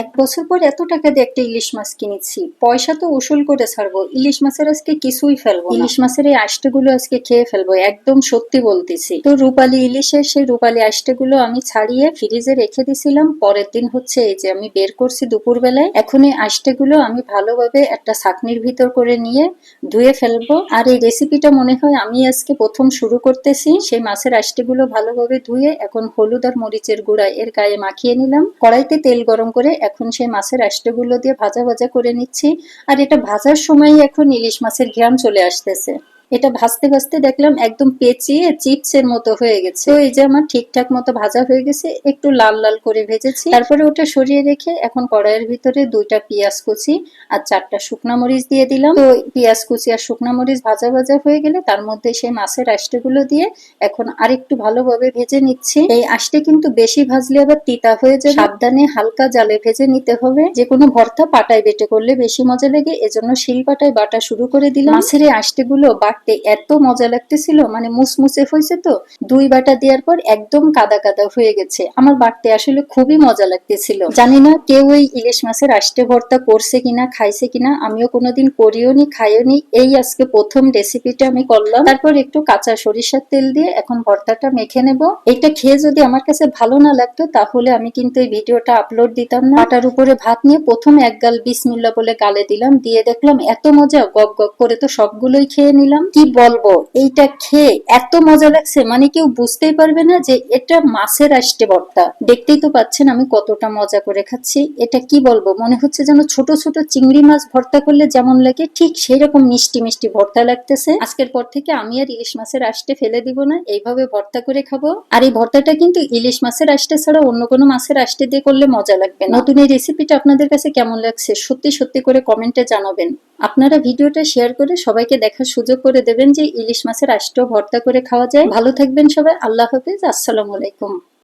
এক বছর পর এত টাকা দিয়ে একটা ইলিশ মাছ কিনেছি। পয়সা তো উসুল করে ছাড়বো। ইলিশ মাছের আজকে কিছুই ফেলব ইলিশ মাছের এই আষ্টেগুলো আজকে খেয়ে ফেলব একদম সত্যি বলতেছি। তো রূপালী ইলিশের সেই রূপালী আষ্টেগুলো আমি ছাড়িয়ে ফ্রিজে রেখে দিছিলাম। পরের দিন হচ্ছে এই যে আমি বের করছি দুপুর বেলায় এখন এই আষ্টেগুলো আমি ভালোভাবে একটা ছাকনির ভিতর করে নিয়ে ধুয়ে ফেলব। আর এই রেসিপিটা মনে হয় আমি আজকে প্রথম শুরু করতেছি। সেই মাছের আষ্টেগুলো ভালোভাবে ধুয়ে এখন হলুদ আর মরিচের গুঁড়া এর গায়ে মাখিয়ে নিলাম। কড়াইতে তেল গরম করে এখন সেই মাছের আষ্টেগুলো দিয়ে ভাজা ভাজা করে নিচ্ছি। আর এটা ভাজার সময় এখন ইলিশ মাছের ঘ্রাম চলে আসতেছে। এটা ভাজতে ভাজতে দেখলাম একদম পেঁচিয়ে চিপসের মতো হয়ে গেছে। তো এই যে আমার ঠিকঠাক মতো ভাজা হয়ে গেছে, একটু লাল লাল করে ভেজেছি। তারপরে ওটা সরিয়ে রেখে এখন কড়াইয়ের ভিতরে দুইটা পেঁয়াজ কুচি আর চারটা শুকনা মরিচ দিয়ে দিলাম। তো পেঁয়াজ কুচি আর শুকনা মরিচ ভাজা ভাজা হয়ে গেলে তার মধ্যে সেই মাছের আষ্টেগুলো দিয়ে এখন আরেকটু ভালোভাবে ভেজে নিচ্ছি। এই আষ্টে কিন্তু বেশি ভাজলে আবার তিতা হয়ে যাবে। সাবধানে হালকা জালে ভেজে নিতে হবে। যে কোনো ভর্তা পাটায় বেটে করলে বেশি মজা লাগে। এজন্য শিল পাটায় বাটা শুরু করে দিলাম। মাছের এই আষ্টেগুলো বাটতে এত মজা লাগতেছিল মানে মুসমুসে হয়েছে তো, দুই বাটা দেওয়ার পর একদম কাদা কাদা হয়ে গেছে। আমার বাটতে আসলে খুবই মজা লাগতেছিল। জানি না কেউ এই ইলিশ মাছের আষ্টে ভর্তা করছে কিনা, খাইছে কিনা, আমিও কোনোদিন করিও নি, খাইও নি। এই আজকে প্রথম রেসিপিটা আমি করলাম। তারপর একটু কাঁচা সরিষার তেল দিয়ে এখন ভর্তাটা মেখে নেব। এটা খেয়ে যদি আমার কাছে ভালো না লাগতো, তাহলে আমি কিন্তু এই ভিডিওটা আপলোড দিতাম না। আটার উপরে ভাত নিয়ে প্রথম এক গাল বিসমিল্লা বলে গালে দিলাম, দিয়ে দেখলাম এত মজা, গপ গপ করে তো সবগুলোই খেয়ে নিলাম। কি বলব? এইটা খেয়ে এত মজা লাগছে মানে কেউ বুঝতেই পারবে না যে এটা মাছের আষ্টে ভর্তা। দেখতেই তো পাচ্ছেন আমি কতটা মজা করে খাচ্ছি। এটা কি বলব? মনে হচ্ছে যেন ছোট ছোট চিংড়ি মাছ ভর্তা করলে যেমন লাগে, ঠিক সেই রকম মিষ্টি মিষ্টি ভর্তা লাগতেছে। আজকের পর থেকে আমি আর ইলিশ মাছের আষ্টে ফেলে দিব না, এইভাবে ভর্তা করে খাব। আর এই ভর্তাটা কিন্তু ইলিশ মাছের আষ্টে ছাড়া অন্য কোনো মাছের আষ্টে দিয়ে করলে মজা লাগবে নতুন এই রেসিপিটা আপনাদের কাছে কেমন লাগছে, সত্যি সত্যি করে কমেন্টে জানাবেন। আপনারা ভিডিওটা শেয়ার করে সবাইকে দেখার সুযোগ করে দেবেন যে ইলিশ মাছের আষ্ট ভর্তা করে খাওয়া যায়। ভালো থাকবেন সবাই। আল্লাহ হাফিজ। আসসালামু আলাইকুম।